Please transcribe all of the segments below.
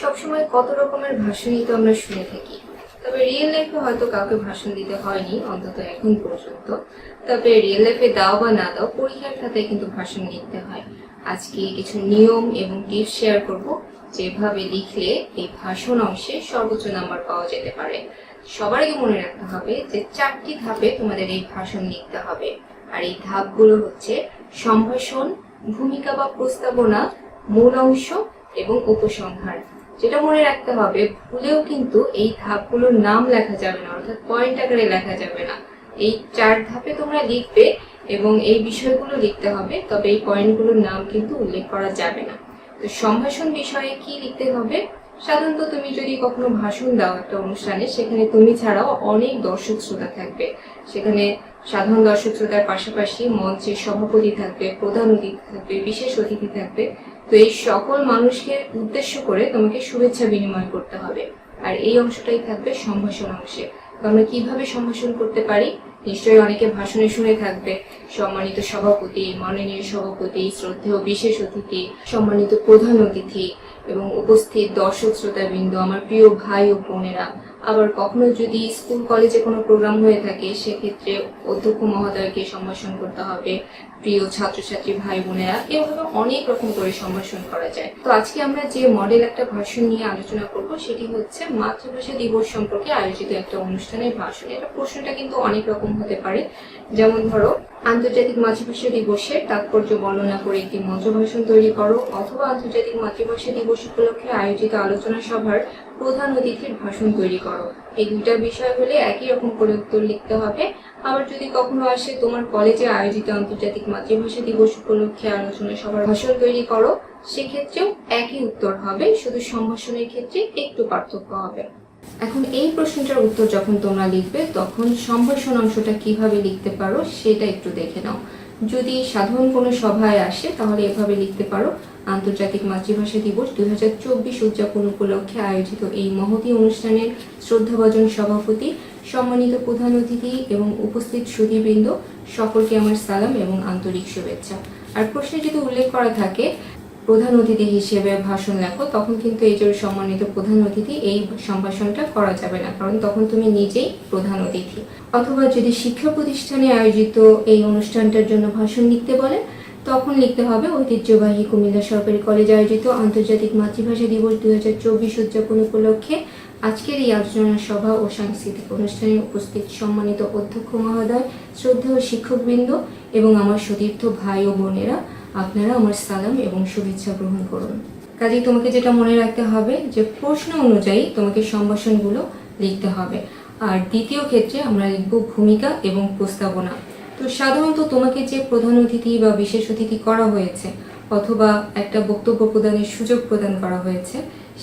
সবসময় কত রকমের ভাষণই তো আমরা শুনে থাকি। তবে রিয়েল লাইফে হয়তো কাউকে ভাষণ দিতে হয়নি, অন্তত এখন পর্যন্ত। তবে রিয়েল লাইফে দাও বা না দাও, পরীক্ষার খাতায় কিন্তু ভাষণ লিখতে হয়। আজকে কিছু নিয়ম এবং টিপস শেয়ার করব, যেভাবে লিখলে এই ভাষণ অংশে সর্বোচ্চ নাম্বার পাওয়া যেতে পারে। সবার আগে মনে রাখতে হবে যে চারটি ধাপে তোমাদের এই ভাষণ লিখতে হবে। আর এই ধাপগুলো হচ্ছে সম্ভাষণ, ভূমিকা বা প্রস্তাবনা, মূল অংশ এবং উপসংহার। যেটা মনে রাখতে হবে, ভুলেও কিন্তু এই ধাপগুলোর নাম লেখা যাবে না, অর্থাৎ পয়েন্ট আকারে লেখা যাবে না। এই চার ধাপে তোমরা লিখবে এবং এই বিষয়গুলো লিখতে হবে, তবে এই পয়েন্টগুলোর নাম কিন্তু উল্লেখ করা যাবে না। তো সম্ভাষণ বিষয়ে কি লিখতে হবে? সাধারণত তুমি যদি কখনো ভাষণ দাও একটা অনুষ্ঠানে, সেখানে তুমি ছাড়াও অনেক দর্শক শ্রোতা থাকবে। সেখানে সাধারণ দর্শক শ্রোতার পাশাপাশি মঞ্চের সভাপতি থাকবে, প্রধান অতিথি থাকবে, বিশেষ অতিথি থাকবে। তো এই সকল মানুষকে উদ্দেশ্য করে তোমাকে শুভেচ্ছা বিনিময় করতে হবে। আর এই অংশটাই থাকবে সম্ভাষণ অংশে। তো আমরা কীভাবে সম্ভাষণ করতে পারি? নিশ্চয়ই অনেকে ভাষণে শুনে থাকবে। সম্মানিত সভাপতি, মাননীয় সভাপতি, শ্রদ্ধেয় বিশেষ অতিথি, সম্মানিত প্রধান অতিথি এবং উপস্থিত দর্শক শ্রোতাবৃন্দ, আমার প্রিয় ভাই ও বোনেরা। আবার কখনো যদি স্কুল, কলেজে কোনো প্রোগ্রাম হয়ে থাকে, সেক্ষেত্রে অধ্যক্ষ মহোদয়কে সম্ভাষণ করতে হবে। প্রিয় ছাত্রছাত্রী ভাই বোনেরা, এভাবে অনেক রকম করে সম্ভাষণ করা যায়। তো আজকে আমরা যে মডেল একটা ভাষণ নিয়ে আলোচনা করব, সেটি হচ্ছে মাতৃভাষা দিবস সম্পর্কে আয়োজিত একটা অনুষ্ঠানের ভাষণ। এটা প্রশ্নটা কিন্তু অনেক রকম হতে পারে। যেমন ধরো, আন্তর্জাতিক মাতৃভাষা দিবসের তাৎপর্য বর্ণনা করে একটি মঞ্চ ভাষণ তৈরি করো, অথবা আন্তর্জাতিক মাতৃভাষা দিবস উপলক্ষে আয়োজিত আলোচনা সভার প্রধান অতিথির ভাষণ তৈরি করো। এই দুইটা বিষয় হলে একই রকম করে উত্তর লিখতে হবে। আবার যদি কখনো আসে তোমার কলেজে আয়োজিত আন্তর্জাতিক মাতৃভাষা দিবস উপলক্ষে আলোচনা সভার ভাষণ তৈরি করো, সেক্ষেত্রেও একই উত্তর হবে, শুধু সম্ভাষণের ক্ষেত্রে একটু পার্থক্য হবে। এখন এই প্রশ্নটার উত্তর যখন তোমরা লিখবে, তখন সম্ভাষণ অংশটা কীভাবে লিখতে পারো সেটা একটু দেখে নাও। যদি সাধারণ কোনো সভায় আসে, তাহলে এভাবে লিখতে পারো আন্তর্জাতিক মাতৃভাষা দিবস দুই হাজার চব্বিশ উদযাপন উপলক্ষে আয়োজিত এই মহতী অনুষ্ঠানের শ্রদ্ধাভাজন সভাপতি, সম্মানিত প্রধান অতিথি এবং উপস্থিত সুধীবৃন্দ সকলকে আমার সালাম এবং আন্তরিক শুভেচ্ছা। আর প্রশ্নে যদি উল্লেখ করা থাকে, প্রধান অতিথি হিসেবে ভাষণ লেখো, তখন কিন্তু এই যে সম্মানিত প্রধান অতিথি, এই সম্ভাষণটা করা যাবে না, কারণ তখন তুমি নিজেই প্রধান অতিথি। অথবা যদি শিক্ষা প্রতিষ্ঠানে আয়োজিত এই অনুষ্ঠানটার জন্য ভাষণ লিখতে বলে তখন লিখতে হবে, ঐতিহ্যবাহী কুমিল্লা সরকারি কলেজে আয়োজিত আন্তর্জাতিক মাতৃভাষা দিবস দু হাজার চব্বিশ উদযাপন উপলক্ষে আজকের এই আলোচনা সভা ও সাংস্কৃতিক অনুষ্ঠানে উপস্থিত সম্মানিত অধ্যক্ষ মহোদয়, শ্রদ্ধেয় শিক্ষকবৃন্দ এবং আমার সতীর্থ ভাই ও বোনেরা, আপনারা আমার সালাম এবং শুভেচ্ছা গ্রহণ করুন। কাজেই তোমাকে যেটা মনে রাখতে হবে, যে প্রশ্ন অনুযায়ী তোমাকে সম্ভাষণগুলো লিখতে হবে। আর দ্বিতীয় ক্ষেত্রে আমরা লিখব ভূমিকা এবং প্রস্তাবনা। তো সাধারণত তোমাকে যে প্রধান অতিথি বা বিশেষ অতিথি করা হয়েছে, অথবা একটা বক্তব্য প্রদানের সুযোগ প্রদান করা হয়েছে,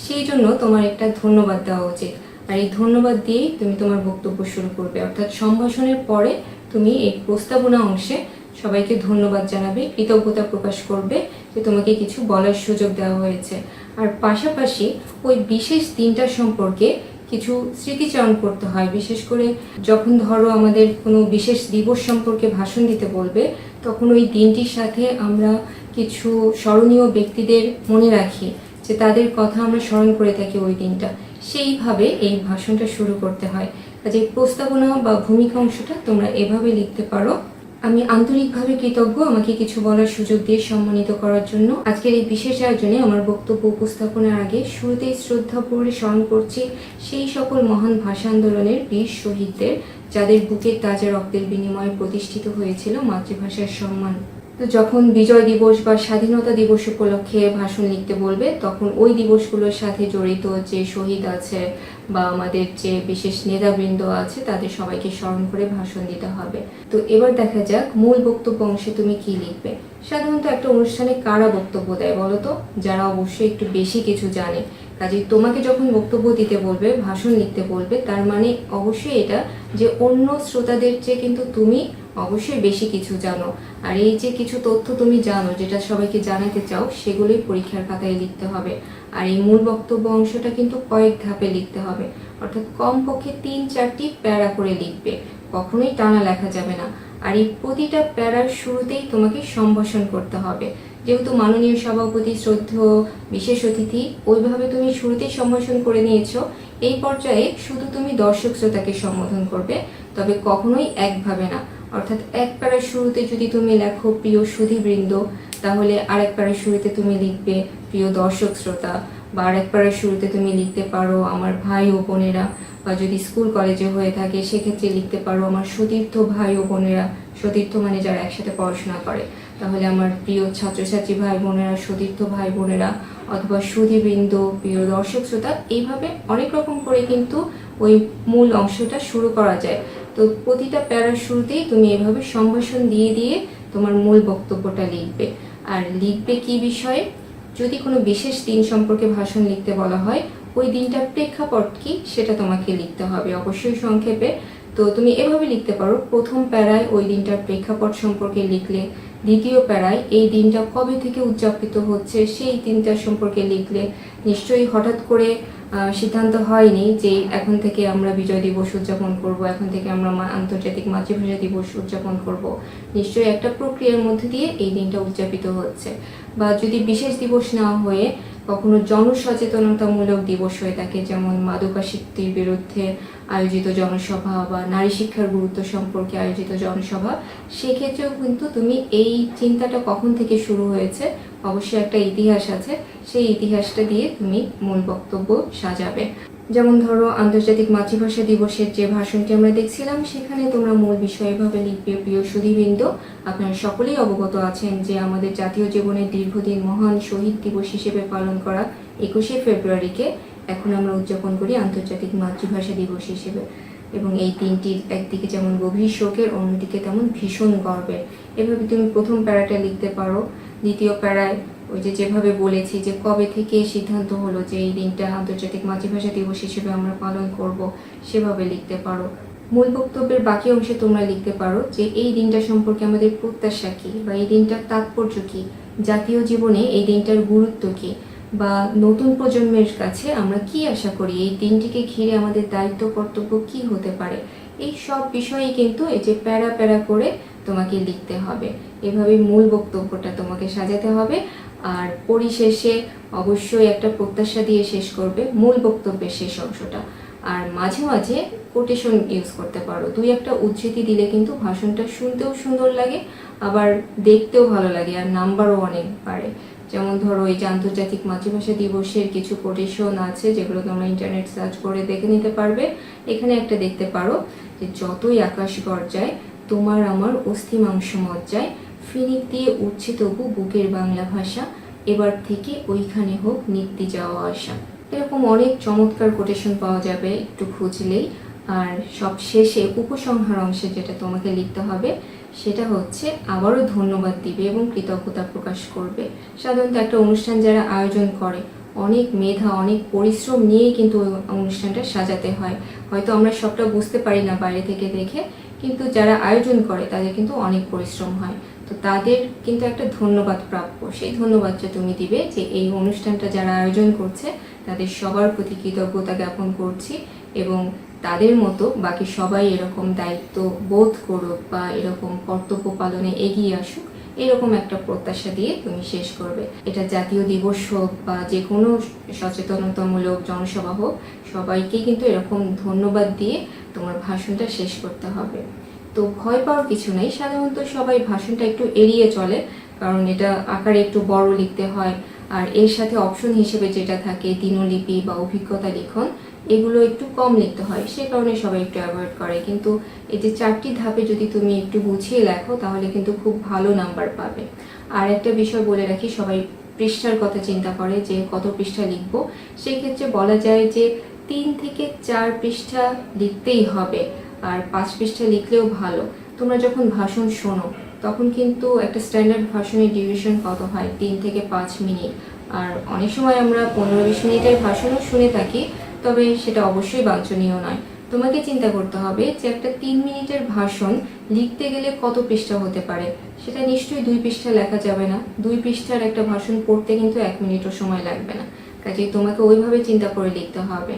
সেই জন্য তোমার একটা ধন্যবাদ দেওয়া উচিত। আর এই ধন্যবাদ দিয়েই তুমি তোমার বক্তব্য শুরু করবে। অর্থাৎ সম্ভাষণের পরে তুমি এই প্রস্তাবনা অংশে সবাইকে ধন্যবাদ জানাবে, কৃতজ্ঞতা প্রকাশ করবে যে তোমাকে কিছু বলার সুযোগ দেওয়া হয়েছে। আর পাশাপাশি ওই বিশেষ দিনটা সম্পর্কে কিছু স্মৃতিচারণ করতে হয়। বিশেষ করে যখন ধরো আমাদের কোনো বিশেষ দিবস সম্পর্কে ভাষণ দিতে বলবে, তখন ওই দিনটির সাথে আমরা কিছু স্মরণীয় ব্যক্তিদের মনে রাখি যে তাদের কথা আমরা স্মরণ করে থাকি ওই দিনটা। সেইভাবে এই ভাষণটা শুরু করতে হয়। কাজে প্রস্তাবনা বা ভূমিকা অংশটা তোমরা এভাবে লিখতে পারো। আমি আন্তরিকভাবে কৃতজ্ঞ আমাকে কিছু বলার সুযোগ দিয়ে সম্মানিত করার জন্য। আজকের এই বিশেষ আয়োজনে আমার বক্তব্য উপস্থাপনের আগে শুরুতেই শ্রদ্ধাপূর্ণ স্মরণ করছি সেই সকল মহান ভাষা আন্দোলনের বীর শহীদদের, যাদের বুকের তাজা রক্তের বিনিময়ে প্রতিষ্ঠিত হয়েছিল মাতৃভাষার সম্মান। তো যখন বিজয় দিবস বা স্বাধীনতা দিবস উপলক্ষে ভাষণ লিখতে বলবে, তখন ওই দিবসগুলোর সাথে জড়িত যে শহীদ আছে বা আমাদের যে বিশেষ নেতাবৃন্দ আছে, তাদের সবাইকে স্মরণ করে ভাষণ দিতে হবে। তো এবার দেখা যাক মূল বক্তব্য অংশে তুমি কি লিখবে? সাধারণত একটা অনুষ্ঠানে কারা বক্তব্য দেয় বলো তো? যারা অবশ্যই একটু বেশি কিছু জানে। কাজে তোমাকে যখন বক্তব্য দিতে বলবে, ভাষণ লিখতে বলবে, তার মানে অবশ্যই এটা যে অন্য শ্রোতাদের চেয়ে কিন্তু তুমি অবশ্যই বেশি কিছু জানো। আর এই যে কিছু তথ্য তুমি জানো, যেটা সবাইকে জানাতে চাও, সেগুলোই পরীক্ষার খাতায় লিখতে হবে। আর এই মূল বক্তব্য অংশটা কিন্তু কয়েক ধাপে লিখতে হবে। অর্থাৎ কমপক্ষে তিন চারটি প্যারা করে লিখবে। কখনোই টানা লেখা যাবে না। আর এই প্রতিটা প্যারার শুরুতেই তোমাকে সম্ভাষণ করতে হবে। যেহেতু মাননীয় সভাপতি শ্রদ্ধেয় বিশেষ অতিথি, ওইভাবে তুমি শুরুতেই সম্ভাষণ করে নিয়েছো, এই পর্যায়ে শুধু তুমি দর্শক শ্রোতাকে সম্বোধন করবে, তবে কখনোই একভাবে না। অর্থাৎ এক প্যারার শুরুতে যদি তুমি লেখো প্রিয় সুধীবৃন্দ, তাহলে আরেক প্যারার শুরুতে তুমি লিখবে প্রিয় দর্শক শ্রোতা, বা আরেক প্যারার শুরুতে তুমি লিখতে পারো আমার ভাই ও বোনেরা, বা যদি স্কুল কলেজে হয়ে থাকে সেক্ষেত্রে লিখতে পারো আমার সতীর্থ ভাই ও বোনেরা। সতীর্থ মানে যারা একসাথে পড়াশোনা করে। তাহলে আমার প্রিয় ছাত্রছাত্রী ভাই বোনেরা সতীর্থ ভাই বোনেরা, অথবা সুধীবৃন্দ, প্রিয় দর্শক শ্রোতা, এইভাবে অনেক রকম করে কিন্তু ওই মূল অংশটা শুরু করা যায়। তো প্রতিটা প্যারার শুরুতেই তুমি এভাবে সম্ভাষণ দিয়ে দিয়ে তোমার মূল বক্তব্যটা লিখবে। আর লিখবে কি বিষয়ে? যদি কোনো বিশেষ দিন সম্পর্কে ভাষণ লিখতে বলা হয়, ওই দিনটার প্রেক্ষাপট কি সেটা তোমাকে লিখতে হবে অবশ্যই সংক্ষেপে। তো তুমি এভাবে লিখতে পারো, প্রথম প্যারায় ওই দিনটার প্রেক্ষাপট সম্পর্কে লিখলে, দ্বিতীয় প্যারায় এই দিনটা কবে থেকে উদযাপিত হচ্ছে সেই দিনটা সম্পর্কে লিখলে, নিশ্চয়ই হঠাৎ করে সিদ্ধান্ত হয়নি যে এখন থেকে আমরা বিজয় দিবস উদযাপন করব, এখন থেকে আমরা আন্তর্জাতিক মাতৃভাষা দিবস উদযাপন করব। নিশ্চয়ই একটা প্রক্রিয়ার মধ্যে দিয়ে এই দিনটা উদযাপিত হচ্ছে। বা যদি বিশেষ দিবস না হয়ে কখনো জনসচেতনতামূলক দিবস হয়ে থাকে, যেমন মাদকাসক্তির বিরুদ্ধে আয়োজিত জনসভা বা নারী শিক্ষার গুরুত্ব সম্পর্কে আয়োজিত জনসভা, সেক্ষেত্রেও কিন্তু তুমি এই চিন্তাটা কখন থেকে শুরু হয়েছে অবশ্যই একটা ইতিহাস আছে। সেই ইতিহাসটা দিয়ে তুমি মূল বক্তব্য সাজাবে। যেমন ধরো, আন্তর্জাতিক মাতৃভাষা দিবসের যে ভাষণটি আমরা দেখছিলাম, সেখানে তোমরা মূল বিষয় এভাবে লিখবে, প্রিয় সুধীবৃন্দ, আপনারা সকলেই অবগত আছেন যে আমাদের জাতীয় জীবনের দীর্ঘদিন মহান শহীদ দিবস হিসেবে পালন করা একুশে ফেব্রুয়ারিকে এখন আমরা উদযাপন করি আন্তর্জাতিক মাতৃভাষা দিবস হিসেবে। এবং এই দিনটির একদিকে যেমন গভীর শোকের, অন্যদিকে তেমন ভীষণ গর্বের। এভাবে তুমি প্রথম প্যারাটা লিখতে পারো। দ্বিতীয় প্যারায় ওই যে যেভাবে বলেছি যে কবে থেকে সিদ্ধান্ত হলো যে এই দিনটা আন্তর্জাতিক মাতৃভাষা দিবস হিসেবে আমরা পালন করব, সেভাবে লিখতে পারো। মূল বক্তব্যের বাকি অংশে তোমরা লিখতে পারো যে এই দিনটা সম্পর্কে আমাদের প্রত্যাশা কী বা এই দিনটার তাৎপর্য কী, জাতীয় জীবনে এই দিনটার গুরুত্ব কী, বা নতুন প্রজন্মের কাছে আমরা কি আশা করি, এই দিনটিকে ঘিরে আমাদের দায়িত্ব, কর্তব্য কি হতে পারে, এই সব বিষয়ই কিন্তু এই যে প্যারা প্যারা করে তোমাকে লিখতে হবে। এভাবে মূল বক্তব্যটা তোমাকে সাজাতে হবে। আর পরিশেষে অবশ্যই একটা প্রত্যাশা দিয়ে শেষ করবে মূল বক্তব্যের শেষ অংশটা। আর মাঝে মাঝে কোটেশন ইউজ করতে পারো। দুই একটা উদ্ধৃতি দিলে কিন্তু ভাষণটা শুনতেও সুন্দর লাগে, আবার দেখতেও ভালো লাগে আর নাম্বারও অনেক বাড়ে। যেমন ধরো এই যে আন্তর্জাতিক মাতৃভাষা দিবসের কিছু কোটেশন আছে যেগুলো তোমরা ইন্টারনেট সার্চ করে দেখে নিতে পারবে। এখানে একটা দেখতে পারো যে যতই আকাশ গর্জায় তোমার আমার অস্থি মাংস মজ্জায় ফিনিক দিয়ে উঠছে তবু বুকের বাংলা ভাষা। এবার থেকে ওইখানে হোক নিত্যি যাওয়া আসা। এরকম অনেক চমৎকার কোটেশন পাওয়া যাবে একটু খুঁজলেই। আর সব শেষে উপসংহার অংশে যেটা তোমাকে লিখতে হবে, সেটা হচ্ছে আবারও ধন্যবাদ দিবে এবং কৃতজ্ঞতা প্রকাশ করবে। সাধারণত একটা অনুষ্ঠান যারা আয়োজন করে, অনেক মেধা, অনেক পরিশ্রম নিয়ে কিন্তু অনুষ্ঠানটা সাজাতে হয়। হয়তো আমরা সবটা বুঝতে পারি না বাইরে থেকে দেখে কিন্তু যারা আয়োজন করে, তাদের কিন্তু অনেক পরিশ্রম হয়। তো তাদের কিন্তু একটা ধন্যবাদ প্রাপ্য। সেই ধন্যবাদটা তুমি দিবে যে এই অনুষ্ঠানটা যারা আয়োজন করছে, তাদের সবার প্রতি কৃতজ্ঞতা জ্ঞাপন করছি এবং তাদের মতো বাকি সবাই এরকম দায়িত্ব বোধ করুক বা এরকম কর্তব্য পালনে এগিয়ে আসুক এরকম একটা প্রত্যাশা দিয়ে তুমি শেষ করবে। এটা জাতীয় দিবস হোক বা যে কোনো সচেতনতামূলক জনসভা হোক সবাইকে কিন্তু এরকম ধন্যবাদ দিয়ে তোমার ভাষণটা শেষ করতে হবে। তো ভয় পাওয়ার কিছু নেই। সাধারণত সবাই ভাষণটা একটু এড়িয়ে চলে, কারণ এটা আকারে একটু বড় লিখতে হয়। আর এর সাথে অপশন হিসেবে যেটা থাকে, দিনলিপি বা অভিজ্ঞতা লিখন এগুলো একটু কম লিখতে হয়, সে কারণে সবাই একটু অ্যাভয়েড করে। কিন্তু এই যে চারটি ধাপে যদি তুমি একটু গুছিয়ে লেখো, তাহলে কিন্তু খুব ভালো নাম্বার পাবে। আর একটা বিষয় বলে রাখি, সবাই পৃষ্ঠার কথা চিন্তা করে যে কত পৃষ্ঠা লিখব। সেক্ষেত্রে বলা যায় যে তিন থেকে চার পৃষ্ঠা লিখতেই হবে, আর পাঁচ পৃষ্ঠা লিখলেও ভালো। তোমরা যখন ভাষণ শোনো, তখন কিন্তু একটা স্ট্যান্ডার্ড ভাষণের ডিউরেশন কত হয়? তিন থেকে পাঁচ মিনিট। আর অনেক সময় আমরা পনেরো বিশ মিনিটের ভাষণও শুনে থাকি তবে সেটা অবশ্যই বাঞ্ছনীয় নয়। তোমাকে চিন্তা করতে হবে যে একটা তিন মিনিটের ভাষণ লিখতে গেলে কত পৃষ্ঠা হতে পারে। সেটা নিশ্চয়ই দুই পৃষ্ঠা লেখা যাবে না। দুই পৃষ্ঠার একটা ভাষণ পড়তে কিন্তু এক মিনিটও সময় লাগবে না। কাজেই তোমাকে ওইভাবে চিন্তা করে লিখতে হবে।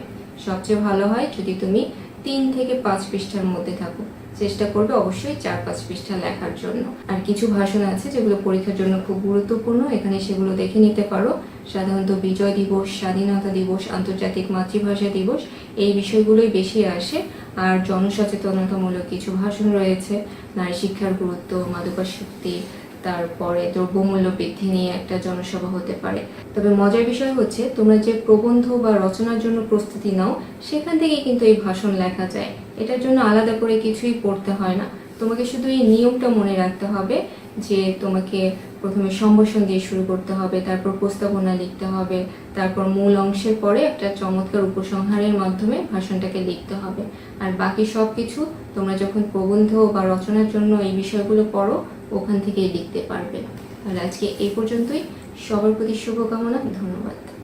সবচেয়ে ভালো হয় যদি তুমি তিন থেকে পাঁচ পৃষ্ঠার মধ্যে থাকো। চেষ্টা করবে অবশ্যই চার পাঁচ পৃষ্ঠা লেখার জন্য। আর কিছু ভাষণ আছে যেগুলো পরীক্ষার জন্য খুব গুরুত্বপূর্ণ। এখানে সেগুলো দেখে নিতে পারো। সাধারণত বিজয় দিবস, স্বাধীনতা দিবস, আন্তর্জাতিক মাতৃভাষা দিবস, এই বিষয়গুলোই বেশি আসে। আর জনসচেতনতামূলক কিছু ভাষণ রয়েছে। নারী শিক্ষার গুরুত্ব, মাদকাসক্তি, তারপরে দ্রব্যমূল্য বৃদ্ধি নিয়ে একটা জনসভা হতে পারে। তবে মজার বিষয় হচ্ছে, তোমরা যে প্রবন্ধ বা রচনার জন্য প্রস্তুতি নাও, সেখান থেকে কিন্তু এই ভাষণ লেখা যায়। এটার জন্য আলাদা করে কিছুই পড়তে হয় না। তোমাকে শুধু এই নিয়মটা মনে রাখতে হবে যে তোমাকে প্রথমে সম্ভাষণ দিয়ে শুরু করতে হবে, তারপর প্রস্তাবনা লিখতে হবে, তারপর মূল অংশের পরে একটা চমৎকার উপসংহারের মাধ্যমে ভাষণটাকে লিখতে হবে। আর বাকি সব কিছু তোমরা যখন প্রবন্ধ বা রচনার জন্য এই বিষয়গুলো পড়ো, ওখান থেকেই লিখতে পারবে। তাহলে আজকে এই পর্যন্তই। সবার প্রতি শুভকামনা, ধন্যবাদ।